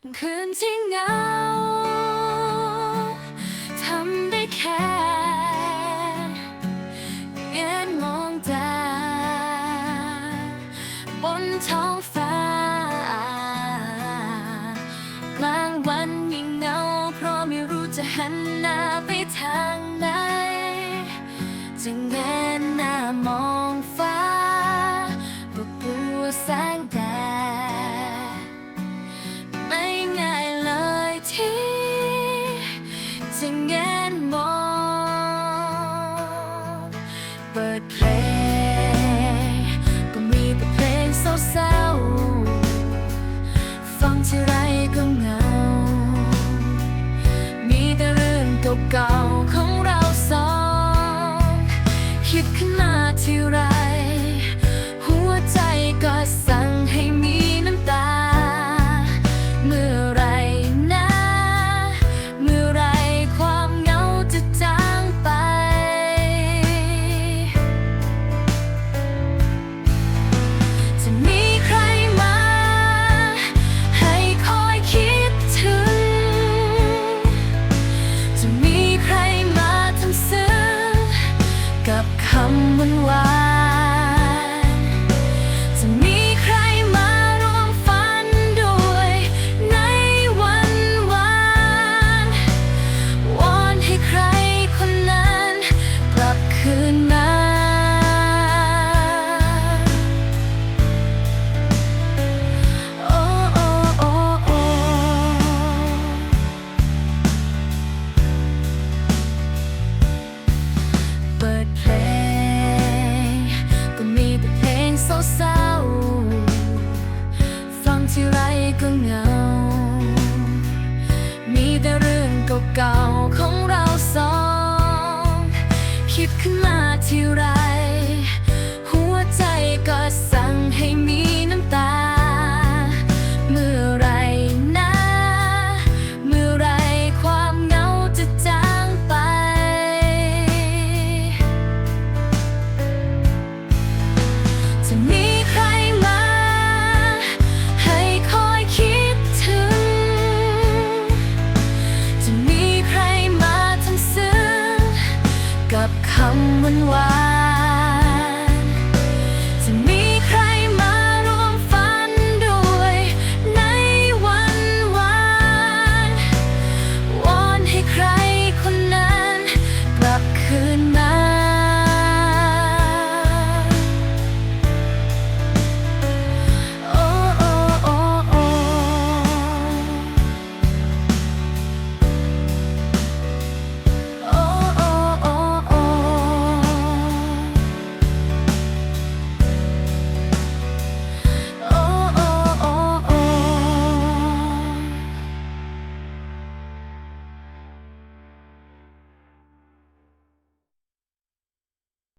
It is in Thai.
คืนที่เหงาทำได้แค่เอ็นมองตาบนท้องฟ้ากลางวันยิ่งเหงาเพราะไม่รู้จะหันหน้าไปทางไหนจึงแม้หน้ามอง ปิดเพลง ก็มีแต่เพลงเศร้าๆ ฟังทีไรก็เงมีแต่เรื่องเก่าๆ ขึ้นมาที่ไร คำหวาน